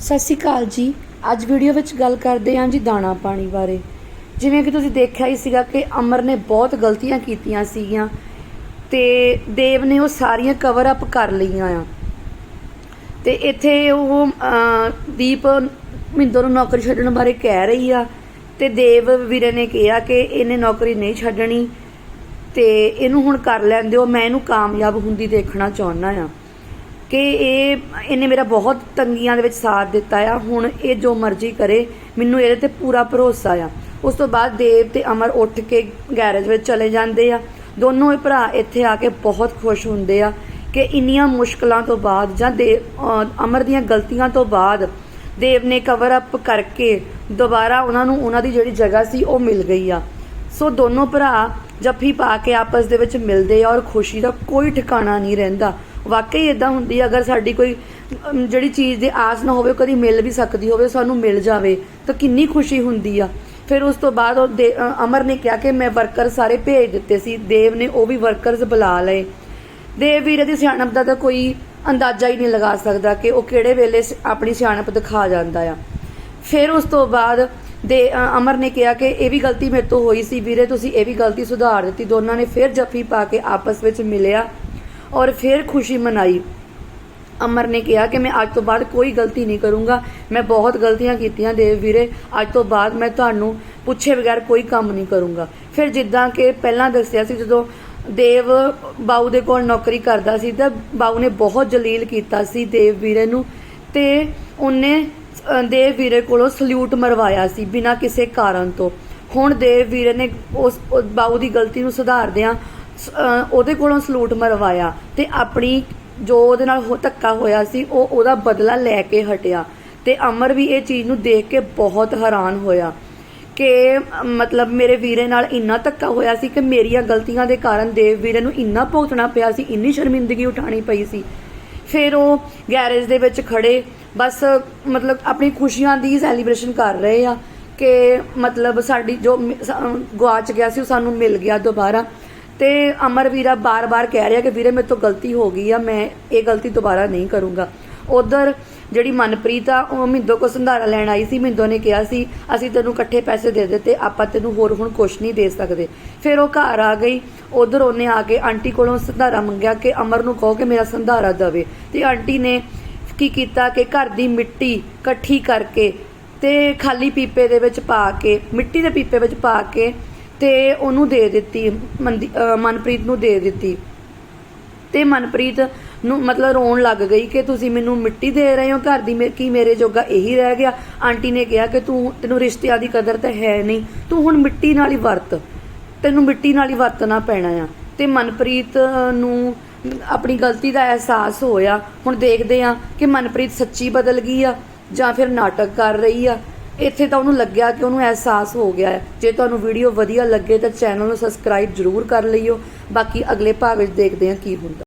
ਸਤਿ ਸ਼੍ਰੀ ਅਕਾਲ ਜੀ। ਅੱਜ ਵੀਡੀਓ ਵਿੱਚ ਗੱਲ ਕਰਦੇ ਹਾਂ ਜੀ ਦਾਣਾ ਪਾਣੀ ਬਾਰੇ। ਜਿਵੇਂ ਕਿ ਤੁਸੀਂ ਦੇਖਿਆ ਹੀ ਸੀਗਾ ਕਿ ਅਮਰ ਨੇ ਬਹੁਤ ਗਲਤੀਆਂ ਕੀਤੀਆਂ ਸੀਗੀਆਂ ਤੇ ਦੇਵ ਨੇ ਉਹ ਸਾਰੀਆਂ ਕਵਰ ਅਪ ਕਰ ਲਈਆਂ ਆ। ਤੇ ਇੱਥੇ ਉਹ ਦੀਪ ਮਿੰਦੋ ਨੂੰ ਨੌਕਰੀ ਛੱਡਣ ਬਾਰੇ ਕਹਿ ਰਹੀ ਆ ਤੇ ਦੇਵ ਵੀਰੇ ਨੇ ਕਿਹਾ ਕਿ ਇਹਨੇ ਨੌਕਰੀ ਨਹੀਂ ਛੱਡਣੀ ਤੇ ਇਹਨੂੰ ਹੁਣ ਕਰ ਲੈਣ ਦਿਓ, ਮੈਂ ਇਹਨੂੰ ਕਾਮਯਾਬ ਹੁੰਦੀ ਦੇਖਣਾ ਚਾਹੁੰਦਾ ਆ। ਕਿ ਇਹ, ਇਹਨੇ ਮੇਰਾ ਬਹੁਤ ਤੰਗੀਆਂ ਦੇ ਵਿੱਚ ਸਾਥ ਦਿੱਤਾ ਆ। ਹੁਣ ਇਹ ਜੋ ਮਰਜ਼ੀ ਕਰੇ, ਮੈਨੂੰ ਇਹਦੇ ਤੇ ਪੂਰਾ ਭਰੋਸਾ ਆ। ਉਸ ਤੋਂ ਬਾਅਦ ਦੇਵ ਤੇ ਅਮਰ ਉੱਠ ਕੇ ਗੈਰੇਜ ਵਿੱਚ ਚਲੇ ਜਾਂਦੇ ਆ। ਦੋਨੋਂ ਹੀ ਭਰਾ ਇੱਥੇ ਆ ਕੇ ਬਹੁਤ ਖੁਸ਼ ਹੁੰਦੇ ਆ ਕਿ ਇੰਨੀਆਂ ਮੁਸ਼ਕਲਾਂ ਤੋਂ ਬਾਅਦ ਜਾਂ ਦੇ ਅਮਰ ਦੀਆਂ ਗਲਤੀਆਂ ਤੋਂ ਬਾਅਦ ਦੇਵ ਨੇ ਕਵਰ ਅਪ ਕਰਕੇ ਦੁਬਾਰਾ ਉਹਨਾਂ ਨੂੰ ਉਹਨਾਂ ਦੀ ਜਿਹੜੀ ਜਗ੍ਹਾ ਸੀ ਉਹ ਮਿਲ ਗਈ ਆ। ਸੋ ਦੋਨੋਂ ਭਰਾ ਜੱਫੀ ਪਾ ਕੇ ਆਪਸ ਦੇ ਵਿੱਚ ਮਿਲਦੇ ਆ ਔਰ ਖੁਸ਼ੀ ਦਾ ਕੋਈ ਠਿਕਾਣਾ ਨਹੀਂ ਰਹਿੰਦਾ। ਵਾਕਈ ਇਦਾਂ ਹੁੰਦੀ ਆ, ਅਗਰ ਸਾਡੀ ਕੋਈ ਜਿਹੜੀ ਚੀਜ਼ ਦੀ ਆਸ ਨਾ ਹੋਵੇ ਕਦੀ ਮਿਲ ਵੀ ਸਕਦੀ ਹੋਵੇ ਸਾਨੂੰ ਮਿਲ ਜਾਵੇ ਤਾਂ ਕਿੰਨੀ ਖੁਸ਼ੀ ਹੁੰਦੀ ਆ। ਫਿਰ ਉਸ ਤੋਂ ਬਾਅਦ ਉਹ ਦੇ- ਅਮਰ ਨੇ ਕਿਹਾ ਕਿ ਮੈਂ ਵਰਕਰ ਸਾਰੇ ਭੇਜ ਦਿੱਤੇ ਸੀ ਦੇਵ ਨੇ ਉਹ ਵੀ ਵਰਕਰਸ ਬੁਲਾ ਲਏ। ਦੇਵ ਵੀਰੇ ਦੀ ਸਿਆਣਪ ਦਾ ਤਾਂ ਕੋਈ ਅੰਦਾਜ਼ਾ ਹੀ ਨਹੀਂ ਲਗਾ ਸਕਦਾ ਕਿ ਉਹ ਕਿਹੜੇ ਵੇਲੇ ਸ- ਆਪਣੀ ਸਿਆਣਪ ਦਿਖਾ ਜਾਂਦਾ ਆ। ਫਿਰ ਉਸ ਤੋਂ ਬਾਅਦ ਦੇ ਅਮਰ ਨੇ ਕਿਹਾ ਕਿ ਇਹ ਵੀ ਗਲਤੀ ਮੇਰੇ ਤੋਂ ਹੋਈ ਸੀ ਵੀਰੇ ਤੁਸੀਂ ਇਹ ਵੀ ਗਲਤੀ ਸੁਧਾਰ ਦਿੱਤੀ ਦੋਨਾਂ ਨੇ ਫਿਰ ਜੱਫੀ ਪਾ ਕੇ ਆਪਸ ਵਿੱਚ ਮਿਲਿਆ। ਔਰ ਫਿਰ ਖੁਸ਼ੀ ਮਨਾਈ। ਅਮਰ ਨੇ ਕਿਹਾ ਕਿ ਮੈਂ ਅੱਜ ਤੋਂ ਬਾਅਦ ਕੋਈ ਗਲਤੀ ਨਹੀਂ ਕਰੂੰਗਾ। ਮੈਂ ਬਹੁਤ ਗਲਤੀਆਂ ਕੀਤੀਆਂ ਦੇਵ ਵੀਰੇ। ਅੱਜ ਤੋਂ ਬਾਅਦ ਮੈਂ ਤੁਹਾਨੂੰ ਪੁੱਛੇ ਬਗੈਰ ਕੋਈ ਕੰਮ ਨਹੀਂ ਕਰੂੰਗਾ। ਫਿਰ ਜਿੱਦਾਂ ਕਿ ਪਹਿਲਾਂ ਦੱਸਿਆ ਸੀ, ਜਦੋਂ ਦੇਵ ਬਾਊ ਦੇ ਕੋਲ ਨੌਕਰੀ ਕਰਦਾ ਸੀ, ਤਾਂ ਬਾਊ ਨੇ ਬਹੁਤ ਜਲੀਲ ਕੀਤਾ ਸੀ ਦੇਵ ਵੀਰੇ ਨੂੰ ਤੇ ਉਹਨੇ ਦੇਵ ਵੀਰੇ ਕੋਲੋਂ ਸਲੂਟ ਮਰਵਾਇਆ ਸੀ ਬਿਨਾਂ ਕਿਸੇ ਕਾਰਨ ਤੋਂ। ਹੁਣ ਦੇਵ ਵੀਰੇ ਨੇ ਉਸ ਉਸ ਬਾਊ ਦੀ ਗਲਤੀ ਨੂੰ ਸੁਧਾਰਦਿਆਂ ਉਹਦੇ ਕੋਲੋਂ ਸਲੂਟ ਮਰਵਾਇਆ ਤੇ ਆਪਣੀ ਜੋ ਉਹਦੇ ਨਾਲ ਹੋ ਧੱਕਾ ਹੋਇਆ ਸੀ, ਉਹ ਉਹਦਾ ਬਦਲਾ ਲੈ ਕੇ ਹਟਿਆ। ਤੇ ਅਮਰ ਵੀ ਇਹ ਚੀਜ਼ ਨੂੰ ਦੇਖ ਕੇ ਬਹੁਤ ਹੈਰਾਨ ਹੋਇਆ ਕਿ ਮਤਲਬ ਮੇਰੇ ਵੀਰੇ ਨਾਲ ਇੰਨਾ ਧੱਕਾ ਹੋਇਆ ਸੀ ਕਿ ਮੇਰੀਆਂ ਗਲਤੀਆਂ ਦੇ ਕਾਰਨ ਦੇਵ ਵੀਰੇ ਨੂੰ ਇੰਨਾ ਭੁਗਤਣਾ ਪਿਆ ਸੀ, ਇੰਨੀ ਸ਼ਰਮਿੰਦਗੀ ਉਠਾਣੀ ਪਈ ਸੀ। ਫਿਰ ਉਹ ਗੈਰੇਜ ਦੇ ਵਿੱਚ ਖੜੇ, ਬਸ, ਮਤਲਬ ਆਪਣੀ ਖੁਸ਼ੀਆਂ ਦੀ ਸੈਲੀਬ੍ਰੇਸ਼ਨ ਕਰ ਰਹੇ ਆ ਕਿ ਮਤਲਬ ਸਾਡੀ ਜੋ ਮਿ- ਗੁਆਚ ਗਿਆ ਸੀ, ਉਹ ਸਾਨੂੰ ਮਿਲ ਗਿਆ ਦੁਬਾਰਾ। ਤੇ ਅਮਰ ਵੀਰਾ ਬਾਰ-ਬਾਰ ਕਹਿ ਰਿਹਾ ਕਿ ਵੀਰੇ ਮੇਰੇ ਤੋਂ ਗਲਤੀ ਹੋ ਗਈ ਆ, ਮੈਂ ਇਹ ਗਲਤੀ ਦੁਬਾਰਾ ਨਹੀਂ ਕਰੂੰਗਾ। ਉਧਰ ਜਿਹੜੀ ਮਨਪ੍ਰੀਤ ਆ, ਉਹ ਮਿੰਦੋ ਕੋ ਸੰਧਾਰਾ ਲੈਣ ਆਈ ਸੀ, ਮਿੰਦੋ ਨੇ ਕਿਹਾ ਸੀ, ਅਸੀਂ ਤੈਨੂੰ ਇਕੱਠੇ ਪੈਸੇ ਦੇ ਦਿੱਤੇ, ਆਪਾਂ ਤੈਨੂੰ ਹੋਰ ਹੁਣ ਕੁਝ ਨਹੀਂ ਦੇ ਸਕਦੇ। ਫਿਰ ਉਹ ਘਰ ਆ ਗਈ, ਉਧਰ ਉਹਨੇ ਆ ਕੇ ਆਂਟੀ ਕੋਲੋਂ ਸੰਧਾਰਾ ਮੰਗਿਆ ਕਿ ਅਮਰ ਨੂੰ ਕਹੋ ਕਿ ਮੇਰਾ ਸੰਧਾਰਾ ਦਵੇ। ਤੇ ਆਂਟੀ ਨੇ ਕੀ ਕੀਤਾ ਕਿ ਘਰ ਦੀ ਮਿੱਟੀ ਇਕੱਠੀ ਕਰਕੇ ਤੇ ਖਾਲੀ ਪੀਪੇ ਦੇ ਵਿੱਚ ਪਾ ਕੇ, ਮਿੱਟੀ ਦੇ ਪੀਪੇ ਵਿੱਚ ਪਾ ਕੇ ਤੇ ਉਹਨੂੰ ਦੇ ਦਿੱਤੀ ਮਨਦੀ- ਮਨਪ੍ਰੀਤ ਨੂੰ ਦੇ ਦਿੱਤੀ। ਤੇ ਮਨਪ੍ਰੀਤ ਨੂੰ ਮਤਲਬ ਰੋਣ ਲੱਗ ਗਈ ਕਿ ਤੁਸੀਂ ਮੈਨੂੰ ਮਿੱਟੀ ਦੇ ਰਹੇ ਹੋ, ਘਰ ਦੀ ਮੇ- ਕੀ ਮੇਰੇ ਜੋਗਾ ਇਹੀ ਰਹਿ ਗਿਆ? ਆਂਟੀ ਨੇ ਕਿਹਾ ਕਿ ਤੂੰ, ਤੈਨੂੰ ਰਿਸ਼ਤਿਆਂ ਦੀ ਕਦਰ ਤਾਂ ਹੈ ਨਹੀਂ। ਤੂੰ ਹੁਣ ਮਿੱਟੀ ਨਾਲ ਹੀ ਵਰਤ। ਤੈਨੂੰ ਮਿੱਟੀ ਨਾਲ ਹੀ ਵਰਤਣਾ ਪੈਣਾ ਆ। ਤੇ ਮਨਪ੍ਰੀਤ ਨੂੰ ਆਪਣੀ ਗਲਤੀ ਦਾ ਅਹਿਸਾਸ ਹੋਇਆ। ਹੁਣ ਦੇਖਦੇ ਆ ਕਿ ਮਨਪ੍ਰੀਤ ਸੱਚੀ ਬਦਲ ਗਈ ਆ ਜਾਂ ਫਿਰ ਨਾਟਕ ਕਰ ਰਹੀ ਆ। ਇੱਥੇ ਤਾਂ ਉਹਨੂੰ ਲੱਗਿਆ ਕਿ ਉਹਨੂੰ ਅਹਿਸਾਸ ਹੋ ਗਿਆ ਹੈ। ਜੇ ਤੁਹਾਨੂੰ ਵੀਡੀਓ ਵਧੀਆ ਲੱਗੇ ਤਾਂ ਚੈਨਲ ਨੂੰ ਸਬਸਕ੍ਰਾਈਬ ਜ਼ਰੂਰ ਕਰ ਲਈਓ। ਬਾਕੀ ਅਗਲੇ ਭਾਗ ਵਿੱਚ ਦੇਖਦੇ ਹਾਂ ਕੀ ਹੁੰਦਾ।